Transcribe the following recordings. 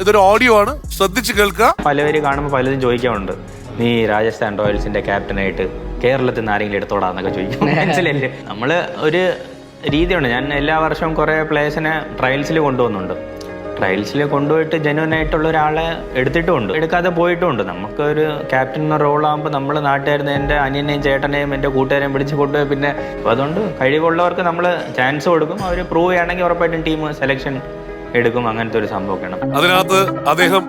ഇതൊരു ഓഡിയോ ആണ്. ശ്രദ്ധിച്ച് കേൾക്കുക. പലവര് കാണുമ്പോൾ പലരും ചോദിക്കാറുണ്ട്. നീ രാജസ്ഥാൻ റോയൽസിന്റെ ക്യാപ്റ്റനായിട്ട് കേരളത്തിൽ നിന്ന് ആരെങ്കിലും എടുത്തോടാന്നൊക്കെ ചോദിക്കും. മനസ്സിലല്ലേ നമ്മൾ ഒരു രീതിയുണ്ട്. ഞാൻ എല്ലാ വർഷവും കുറേ പ്ലേയേഴ്സിനെ ട്രയൽസിൽ കൊണ്ടുവന്നുണ്ട്. ട്രയൽസിൽ കൊണ്ടുപോയിട്ട് ജനുവനായിട്ടുള്ള ആയിട്ടുള്ള ഒരാളെ എടുത്തിട്ടുമുണ്ട്. എടുക്കാതെ പോയിട്ടുമുണ്ട്. നമുക്കൊരു ക്യാപ്റ്റൻ എന്ന റോളാകുമ്പോൾ നമ്മൾ നാട്ടുകാരുന്ന എന്റെ അനിയനെയും ചേട്ടനെയും എന്റെ കൂട്ടുകാരെയും പിടിച്ച് കൊണ്ടുപോയി പിന്നെ അതുകൊണ്ട് കഴിവുള്ളവർക്ക് നമ്മൾ ചാൻസ് കൊടുക്കും. അവർ പ്രൂവ് ചെയ്യുകയാണെങ്കിൽ ഉറപ്പായിട്ടും ടീം സെലക്ഷൻ എടുക്കും അങ്ങനത്തെ ഒരു സംഭവമൊക്കെയാണ് അതിനകത്ത് അദ്ദേഹം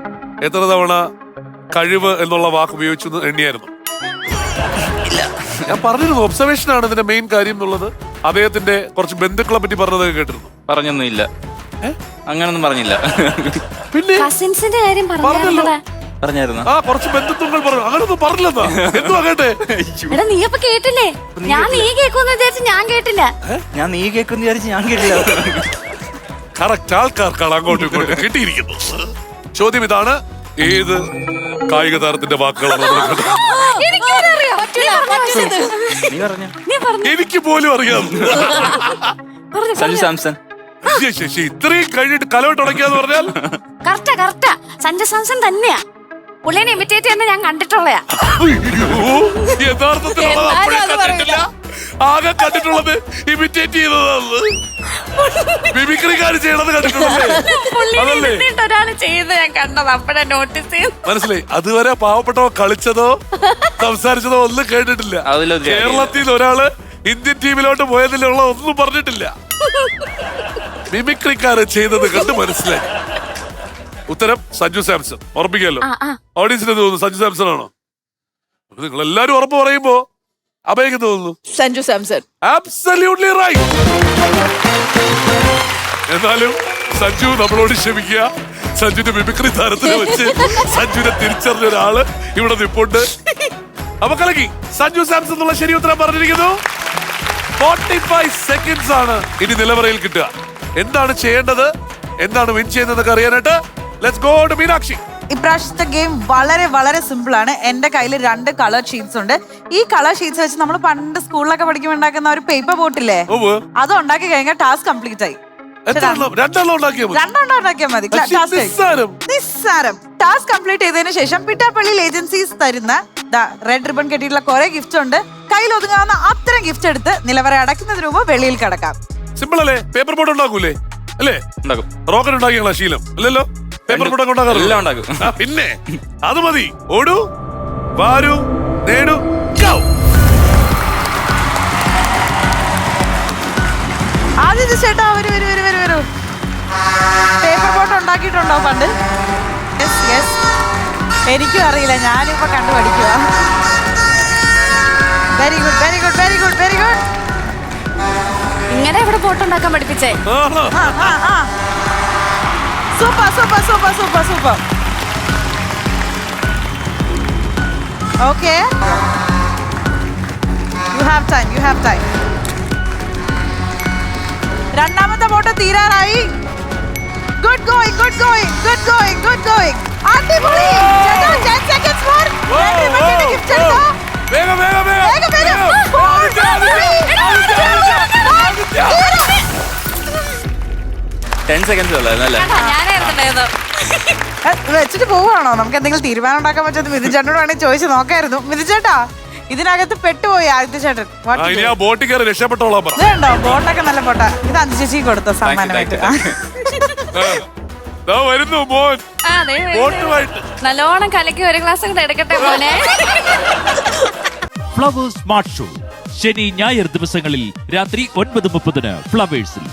എത്ര തവണ കഴിവ് എന്നുള്ള വാക്ക് ഉപയോഗിച്ചു എണ്ണിയായിരുന്നു? ഞാൻ പറഞ്ഞിരുന്നു ഒബ്സർവേഷൻ ആണ് ഇതിന്റെ മെയിൻ കാര്യം എന്നുള്ളത്. അദ്ദേഹത്തിന്റെ കുറച്ച് ബന്ധുക്കളെ പറ്റി പറഞ്ഞതൊക്കെ കേട്ടിരുന്നു. പറഞ്ഞൊന്നും ഇല്ല. അങ്ങനൊന്നും പറഞ്ഞില്ല. പിന്നെ? കസിൻസിന്റെ കാര്യം പറഞ്ഞല്ലോ. പറഞ്ഞായിരുന്നടാ പറഞ്ഞായിരുന്നു? ആ കുറച്ച് ബന്ധുത്വങ്ങൾ പറഞ്ഞു. അങ്ങനൊന്നും പറഞ്ഞില്ലെന്നാ. എന്തുവാ കേട്ടെ? എടാ നീ അപ്പൊ കേട്ടില്ലേ? ഞാൻ നീ കേൾക്കുമെന്ന് വിചാരിച്ച് ഞാൻ കേട്ടില്ല. ഞാൻ നീ കേൾക്കുന്ന വിചാരിച്ച് ഞാൻ കേട്ടില്ല. കറക്റ്റ് ആൾക്കാർക്കാണ് അങ്ങോട്ടും ഇങ്ങോട്ടും കിട്ടിയിരിക്കുന്നത്. ചോദ്യം ഇതാണ്. ഏത് കായിക താരത്തിന്റെ വാക്കുകളാണ് എനിക്ക് പോലും അറിയാം. സഞ്ജു സാംസൺ. ഇത്രയും കഴിഞ്ഞിട്ട് കലവട്ട് ഉടക്കിയെന്ന് പറഞ്ഞാൽ? Correct correct. സഞ്ജു സാംസൺ തന്നെയാ. പുള്ളിനെ ഇമിറ്റേറ്റ് ചെയ്യുന്ന ഞാൻ കണ്ടിട്ടുള്ളയാ. അയ്യോ, ആകെ കണ്ടിട്ടുള്ളത് ഇമിറ്റേറ്റ് ചെയ്തതാണ് മിമിക്രിക്കാർ ചെയ്യണത് കണ്ടിട്ടുണ്ട് അതല്ലേ? ഞാൻ കണ്ടത് അപ്പഴാ നോട്ടീസ് ചെയ്തു മനസ്സിലായി? അതുവരെ പാവപ്പെട്ടവ കളിച്ചതോ സംസാരിച്ചതോ ഒന്നും കേട്ടിട്ടില്ല. അതിലൊരു. കേരളത്തിൽ നിന്ന് ഒരാൾ ഇന്ത്യൻ ടീമിലോട്ട് പോയതിലുള്ള ഒന്നും പറഞ്ഞിട്ടില്ല. മിമിക്രിക്കാര് ചെയ്തത് കണ്ട് മനസ്സിലായി. ഉത്തരം സഞ്ജു സാംസൺ. ഉറപ്പിക്കല്ലോ ആ ആ. ഓഡിയൻസിന് തോന്നുന്നു സഞ്ജു സാംസൺ ആണോ നിങ്ങൾ എല്ലാരും ഉറപ്പ് പറയുമ്പോ അഭയക്ക് തോന്നുന്നു. സഞ്ജു സാംസൺ ആബ്സല്യൂട്ട്ലി റൈറ്റ് എന്നാലും സഞ്ജു നമ്മളോട് ക്ഷമിക്കുക. സഞ്ജുന്റെ മിമിക്രി താരത്തിനെ വെച്ച് സഞ്ജുനെ തിരിച്ചറിഞ്ഞ ഒരാൾ ഇവിടെ നിപ്പുണ്ട്. അപ്പൊ കലക്കി സഞ്ജു സാംസൺ എന്നുള്ള ശരി ഉത്തരം പറഞ്ഞിരിക്കുന്നു. ഫോർട്ടി ഫൈവ് സെക്കൻഡ്സ് ആണ് ഇനി നിലവറയിൽ കിട്ടുക. എന്താണ് ചെയ്യേണ്ടത്? എന്താണ് വിൻ ചെയ്യുന്നതൊക്കെ അറിയാനായിട്ട് ലെറ്റ്സ് ഗോ ടു മീനാക്ഷി. ഇപ്രാവശ്യത്തെ ഗെയിം വളരെ വളരെ സിമ്പിൾ ആണ്. എന്റെ കയ്യിൽ രണ്ട് കളർ ഷീറ്റ്സ് ഉണ്ട്. ഈ കളർ ഷീറ്റ്സ് വെച്ച് നമ്മൾ പണ്ട് സ്കൂളിലൊക്കെ പഠിക്കുമ്പോൾ ഉണ്ടാക്കുന്ന ഒരു പേപ്പർ ബോട്ടില്ലേ അത് ഉണ്ടാക്കി കഴിഞ്ഞാൽ ടാസ്ക് കംപ്ലീറ്റ് ആയി. രണ്ടെണ്ണം ഉണ്ടാക്കിയാൽ മതി. രണ്ടെണ്ണം ഉണ്ടാക്കിയാൽ മതി. പക്ഷേ ടാസ്ക് നിസ്സാരം. നിസ്സാരം. ടാസ്ക് കംപ്ലീറ്റ് ചെയ്തതിനു ശേഷം പിറ്റാപ്പള്ളിയിൽ ഏജൻസീസ് തരുന്ന റെഡ് റിബൺ കെട്ടിയിട്ടുള്ള കുറെ ഗിഫ്റ്റ് ഉണ്ട്. കയ്യിൽ ഒതുങ്ങാവുന്ന അത്തരം ഗിഫ്റ്റ് എടുത്ത് നിലവറ അടയ്ക്കുന്നതിന് മുമ്പ് വെളിയിൽ കടക്കാം. സിമ്പിൾ അല്ലേ? പേപ്പർ ബോട്ട് ഉണ്ടാക്കൂലേ? അല്ലേ? ഉണ്ടാക്കും. റോക്കറ്റ് ഉണ്ടാക്കിയുള്ള ശീലം. അല്ലല്ലോ? പേപ്പർ കൂട്ടം ഉണ്ടാക്കാറില്ല എല്ലാം ഉണ്ടാക്കും. ആ, പിന്നെ അത് മതി. ഓടൂ വാരൂ നേടൂ go. ആദ്യത്തെ ചേട്ടാ വരൂ വരൂ വരൂ വരൂ വരൂ. പേപ്പർ ബോട്ട് ഉണ്ടാക്കിയിട്ടുണ്ടോ പണ്ട്? യെസ് യെസ് എനിക്കും അറിയില്ല ഞാനിപ്പോ കണ്ടു പഠിക്കുക very good very good very good very good ഇങ്ങനെ ഇവിടെ പോട്ടുണ്ടാക്കാൻ പഠിപ്പിച്ചേ? ആഹാ. super super super super super okay you have time you have time രണ്ടാമത്തെ ബോട്ട് തീരാറായി good going good going good going good going അടിപൊളി ടെൻ സെക്കൻഡ്സ് ഉള്ളായിരുന്നു അല്ലേ വെച്ചിട്ട് പോവാണോ നമുക്ക് എന്തെങ്കിലും തീരുമാനം ഉണ്ടാക്കാൻ പറ്റുന്നത് മിഥുൻ ചേട്ടനോട് വേണമെങ്കിൽ ചോദിച്ചു നോക്കായിരുന്നു. മിഥുൻ ചേട്ടാ ഇതിനകത്ത് പെട്ടുപോയി ആദിത്യ ചേട്ടൻ. What ആ, to ഇനി do? ആ ബോട്ടിൽ കയറി രക്ഷപ്പെട്ടോളാം പറ. ഇതുണ്ടോ? ബോട്ടൊക്കെ നല്ല ബോട്ട. ഇത് അഞ്ചു ചേച്ചി കൊടുത്ത സമ്മാനമായിട്ട് thank ആ. ദാ വരുന്നു മോൻ. ആ, ദേ വരുന്നു. ബോട്ടുമായിട്ട്. നല്ലോണം കലക്കി ഒരു ഗ്ലാസ് കൂടെ എടുക്കട്ടെ മോനെ. Flowers smart show. ശനി ഞായർ ദിവസങ്ങളിൽ രാത്രി ഒൻപത് മുപ്പതിന് ഫ്ലവേഴ്സിൽ.